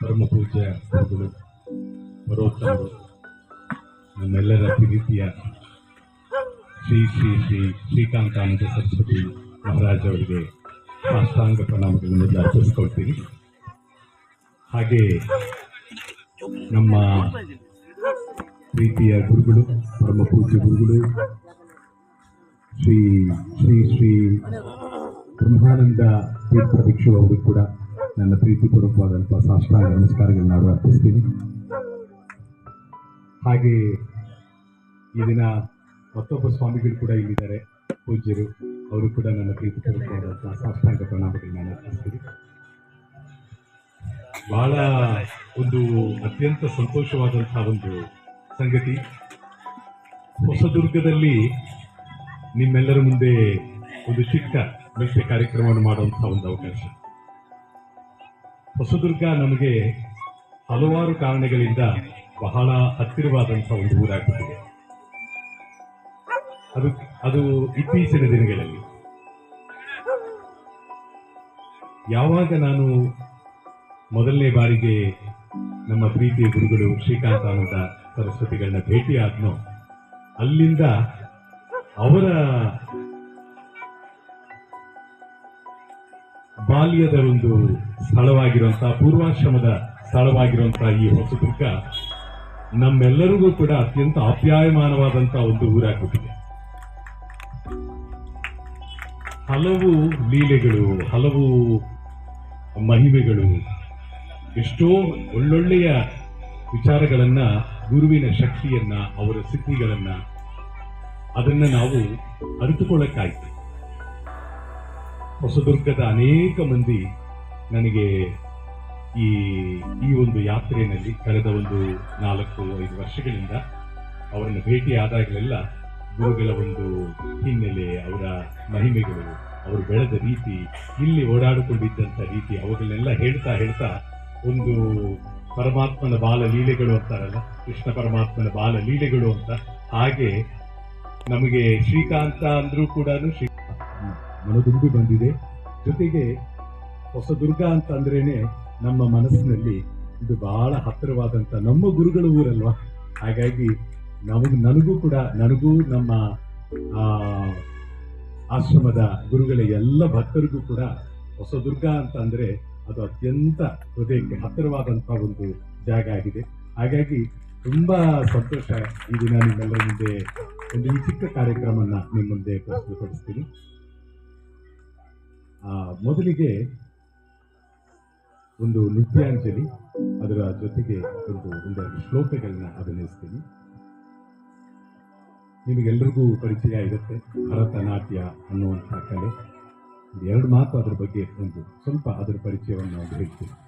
ಪರಮ ಪೂಜ್ಯ ಗುರುಗಳು ಪರೋತ್ತಮರು ನಮ್ಮೆಲ್ಲರ ಪ್ರೀತಿಯ ಶ್ರೀ ಶ್ರೀ ಶ್ರೀ ಶ್ರೀಕಾಂತಾನಂದ ಸರಸ್ವತಿ ಮಹಾರಾಜ್ ಅವರಿಗೆ ಸಾಷ್ಟಾಂಗ ಪ್ರಣಾಮಗಳನ್ನೆಲ್ಲ ಅರ್ಪಿಸ್ಕೊಳ್ತೀನಿ. ಹಾಗೆ ನಮ್ಮ ಪ್ರೀತಿಯ ಗುರುಗಳು ಪರಮ ಪೂಜ್ಯ ಗುರುಗಳು, ಶ್ರೀ ಶ್ರೀ ಶ್ರೀ ಬ್ರಹ್ಮಾನಂದ ತೀರ್ಥ ಭಿಕ್ಷು ಅವರು ಕೂಡ ನನ್ನ ಪ್ರೀತಿಪೂರ್ವಕವಾದಂತಹ ಸಾಷ್ಟಾಂಗ ನಮಸ್ಕಾರಗಳನ್ನ ನಾನು ಅರ್ಪಿಸ್ತೀನಿ. ಹಾಗೆ ಈ ದಿನ ಮತ್ತೊಬ್ಬ ಸ್ವಾಮಿಗಳು ಕೂಡ ಇಲ್ಲಿದ್ದಾರೆ. ಪೂಜ್ಯರು, ಅವರು ಕೂಡ ನನ್ನ ಪ್ರೀತಿಪೂರ್ವಕವಾದಂತಹ ಸಾಷ್ಟಾಂಗ ಪ್ರಣಾಮಗಳನ್ನ ನಾನು ಅರ್ಪಿಸ್ತೀನಿ. ಬಹಳ ಒಂದು ಅತ್ಯಂತ ಸಂತೋಷವಾದಂತಹ ಒಂದು ಸಂಗತಿ. ಹೊಸದುರ್ಗದಲ್ಲಿ ನಿಮ್ಮೆಲ್ಲರ ಮುಂದೆ ಒಂದು ಚಿಕ್ಕ ನೃತ್ಯ ಕಾರ್ಯಕ್ರಮವನ್ನು ಮಾಡುವಂಥ ಒಂದು ಅವಕಾಶ. ಹೊಸದುರ್ಗ ನಮಗೆ ಹಲವಾರು ಕಾರಣಗಳಿಂದ ಬಹಳ ಹತ್ತಿರವಾದಂಥ ಒಂದು ಊರಾಗುತ್ತಿದೆ ಅದು ಅದು ಇತ್ತೀಚಿನ ದಿನಗಳಲ್ಲಿ. ಯಾವಾಗ ನಾನು ಮೊದಲನೇ ಬಾರಿಗೆ ನಮ್ಮ ಪ್ರೀತಿಯ ಗುರುಗಳು ಶ್ರೀಕಾಂತಾನಂದ ಸರಸ್ವತಿಗಳನ್ನ ಭೇಟಿಯಾದ್ನೋ, ಅಲ್ಲಿಂದ ಅವರ ಬಾಲ್ಯದ ಒಂದು ಸ್ಥಳವಾಗಿರುವಂತಹ ಪೂರ್ವಾಶ್ರಮದ ಸ್ಥಳವಾಗಿರುವಂತಹ ಈ ಹೊಸದುರ್ಗ ನಮ್ಮೆಲ್ಲರಿಗೂ ಕೂಡ ಅತ್ಯಂತ ಆಪ್ಯಾಯಮಾನವಾದಂತಹ ಒಂದು ಊರಾಗುತ್ತಿದೆ ಹಲವು ಲೀಲೆಗಳು, ಹಲವು ಮಹಿಮೆಗಳು, ಎಷ್ಟೋ ಒಳ್ಳೊಳ್ಳೆಯ ವಿಚಾರಗಳನ್ನ, ಗುರುವಿನ ಶಕ್ತಿಯನ್ನ, ಅವರ ಸಿದ್ಧಿಗಳನ್ನ, ಅದನ್ನ ನಾವು ಅರಿತುಕೊಳ್ಳಕ್ಕಾಯ್ತು. ಹೊಸದುರ್ಗದ ಅನೇಕ ಮಂದಿ ನನಗೆ ಈ ಈ ಒಂದು ಯಾತ್ರೆಯಲ್ಲಿ ಕಳೆದ ಒಂದು ನಾಲ್ಕು, ಐದು ವರ್ಷಗಳಿಂದ ಅವರನ್ನು ಭೇಟಿ ಆದಾಗಲೆಲ್ಲ ಗುರುಗಳ ಒಂದು ಹಿನ್ನೆಲೆ, ಅವರ ಮಹಿಮೆಗಳು, ಅವರು ಬೆಳೆದ ರೀತಿ, ಇಲ್ಲಿ ಓಡಾಡಿಕೊಂಡಿದ್ದಂಥ ರೀತಿ, ಅವುಗಳನ್ನೆಲ್ಲ ಹೇಳ್ತಾ ಹೇಳ್ತಾ ಒಂದು ಪರಮಾತ್ಮನ ಬಾಲ ಲೀಲೆಗಳು ಅಂತಾರಲ್ಲ, ಕೃಷ್ಣ ಪರಮಾತ್ಮನ ಬಾಲ ಲೀಲೆಗಳು ಅಂತ, ಹಾಗೆ ನಮಗೆ ಶ್ರೀಕಾಂತ ಅಂದರೂ ಕೂಡ ಶ್ರೀ ಮನದುಂಬಿ ಬಂದಿದೆ. ಜೊತೆಗೆ ಹೊಸದುರ್ಗ ಅಂತ ಅಂದ್ರೇನೆ ನಮ್ಮ ಮನಸ್ಸಿನಲ್ಲಿ ಇದು ಬಹಳ ಹತ್ತಿರವಾದಂತ ನಮ್ಮ ಗುರುಗಳ ಊರಲ್ವಾ? ಹಾಗಾಗಿ ನಮಗ್ ನನಗೂ ಕೂಡ ನನಗೂ ನಮ್ಮ ಆಶ್ರಮದ ಗುರುಗಳ ಎಲ್ಲ ಭಕ್ತರಿಗೂ ಕೂಡ ಹೊಸದುರ್ಗ ಅಂತ ಅಂದ್ರೆ ಅದು ಅತ್ಯಂತ ಹೃದಯಕ್ಕೆ ಹತ್ತಿರವಾದಂತಹ ಒಂದು ಜಾಗ ಆಗಿದೆ. ಹಾಗಾಗಿ ತುಂಬಾ ಸಂತೋಷ ಈ ದಿನ ನಿಮ್ಮೆಲ್ಲರ ಮುಂದೆ ಒಂದು ಈ ಚಿಕ್ಕ ಕಾರ್ಯಕ್ರಮನ ನಿಮ್ಮ ಮುಂದೆ ಪ್ರಸ್ತುತಪಡಿಸ್ತೀನಿ ಮೊದಲಿಗೆ ಒಂದು ನೃತ್ಯಾಂಜಲಿ ಅದರ ಜೊತೆಗೆ ಒಂದು ಒಂದೆರಡು ಶ್ಲೋಕಗಳನ್ನ ಅಭಿನಯಿಸ್ತೀನಿ. ನಿಮಗೆಲ್ಲರಿಗೂ ಪರಿಚಯ ಇರುತ್ತೆ ಭರತನಾಟ್ಯ ಅನ್ನುವಂಥ ಕಲೆ. ಎರಡು ಮಾತು ಅದ್ರ ಬಗ್ಗೆ ಒಂದು ಸ್ವಲ್ಪ ಅದರ ಪರಿಚಯವನ್ನು ಹೇಳ್ತೀನಿ.